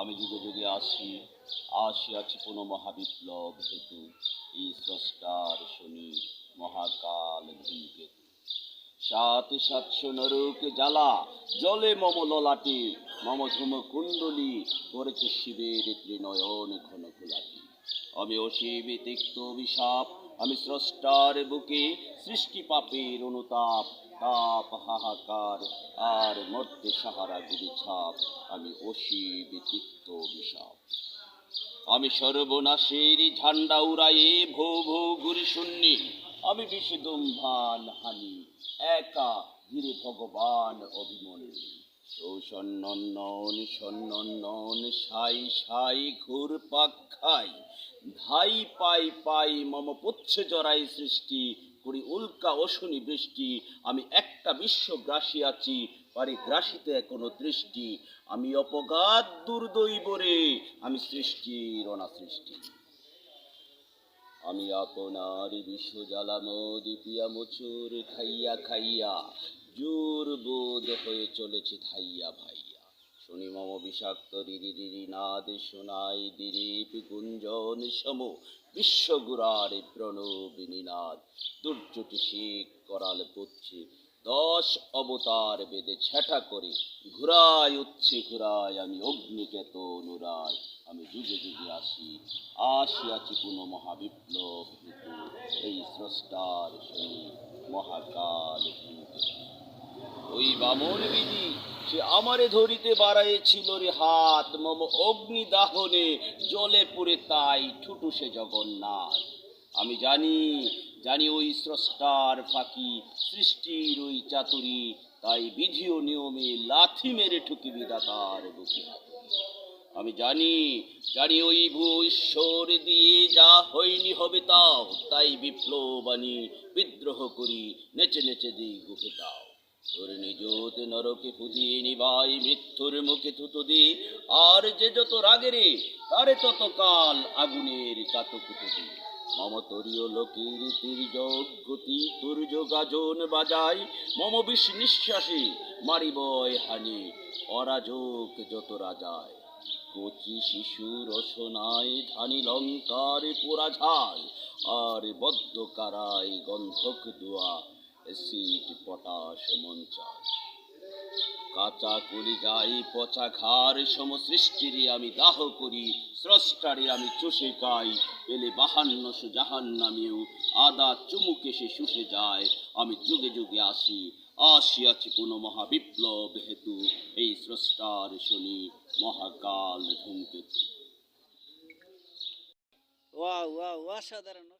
আমি যুগে যুগে আসি আসি আছি কোনো মহাবিপ্লব হেতু, এই স্রষ্টার শনি মহাকাল ধূমকেতু। সাত সাতশো নরক জ্বালা, জলে মম ললাটে, মম ধূম কুণ্ডলী করেছে শিবের ত্রিনয়ন ঘন ঘোলাটি। আমি অসীম তিক্ত অভিশাপ আমি স্রষ্টার বুকে সৃষ্টি পাপের অনুতাপ, তাপ, হাহাকার আর মর্তে সাহারা গুলি ছাপ, আমি অসীম তিক্ত অভিশাপ। আমি সর্বনাশের ঝান্ডা উড়াইয়ে ভো ভো গুরি শূন্যে আমি বিষদম ভান হানি, একা ধীরে ভগবান অভিমন্যু সৌসন্নন সন্নন সাই সাই, ঘুর, পাক ধাই, পাই পাই, মম, পুচ্ছে জরাই সৃষ্টি করি উল্কা, অশনি, বৃষ্টি। আমি একটা বিশ্ব গ্রাসী আছি পারি গ্রাসিতে কোনো দৃষ্টি। আমি অপঘাত দুর্দৈব রে, আমি সৃষ্টির অনা সৃষ্টি আমি আপনার বিশ্ব জ্বালানো দিপিয়া মোচুর খাইয়া খাইয়া জোর বোধ হয়ে চলেছে ধাইয়া ভাইয়া। শুনি মম বিষাক্ত রিরি নাদ শোনাই দিলীপ গুঞ্জন সম বিশ্বগুরার প্রণবিনী নাদ দুর্যটি শিখ করাল পুচ্ছে দশ অবতার বেদে ছেটা করে, ঘুরায় উচ্ছে ঘুরায় আমি অগ্নিকেত অনুরায়। আমি যুগে যুগে আসি, আসিয়াছি কোনো মহাবিপ্লব এই স্রষ্টার শনি মহাকাল ওই বামন বিধি সে আমারে ধরিতে বাড়াইছিল রে হাত। মম অগ্নি দাহনে জলে পুরে তাই ঠুটুসে জগন্নাথ। আমি জানি জানি ওই স্রষ্টার ফাঁকি, সৃষ্টির ওই চাতুরি, তাই বিধি ও নিয়মে লাথি মেরে ঠুকি বিদাতার বুকে আমি জানি জানি ওই ভূ ঈশ্বর দিয়ে যা হয়নি হবে তাও, তাই বিপ্লব আনি বিদ্রোহ করি, নেচে নেচে দিই গুফে দাও তোর নিজত নরকে ফুদিয়ে নিবাই মৃত্যুর মুখে থুতো দি। আর যে যত রাগে রে তারে তত কাল আগুনের কাতকুতো দি। মম তরীয় লোকের তীর্যক গতি তুর্য গাজন বাজাই। মম বিষ নিঃশ্বাসে মারিবয় হানি, অরাজক যত রাজায় কচি শিশু রসনায় ধানি লঙ্কার পোড়া ঝাল। আর বদ্ধ কারায় গন্ধক দোয়া। এসিড পটাশ কাঁচা কলি যাই, পচা আমি দাহ করি, স্রষ্টারে আমি চষে পেলে জাহান নামেও আদা শুষে যায়। আমি যুগে যুগে আসি, আসিয়াছি কোনো মহাবিপ্লব হেতু, এই স্রষ্টার শনি মহাকাল ধূমকেতু। ওয়াও ওয়াও, অসাধারণ।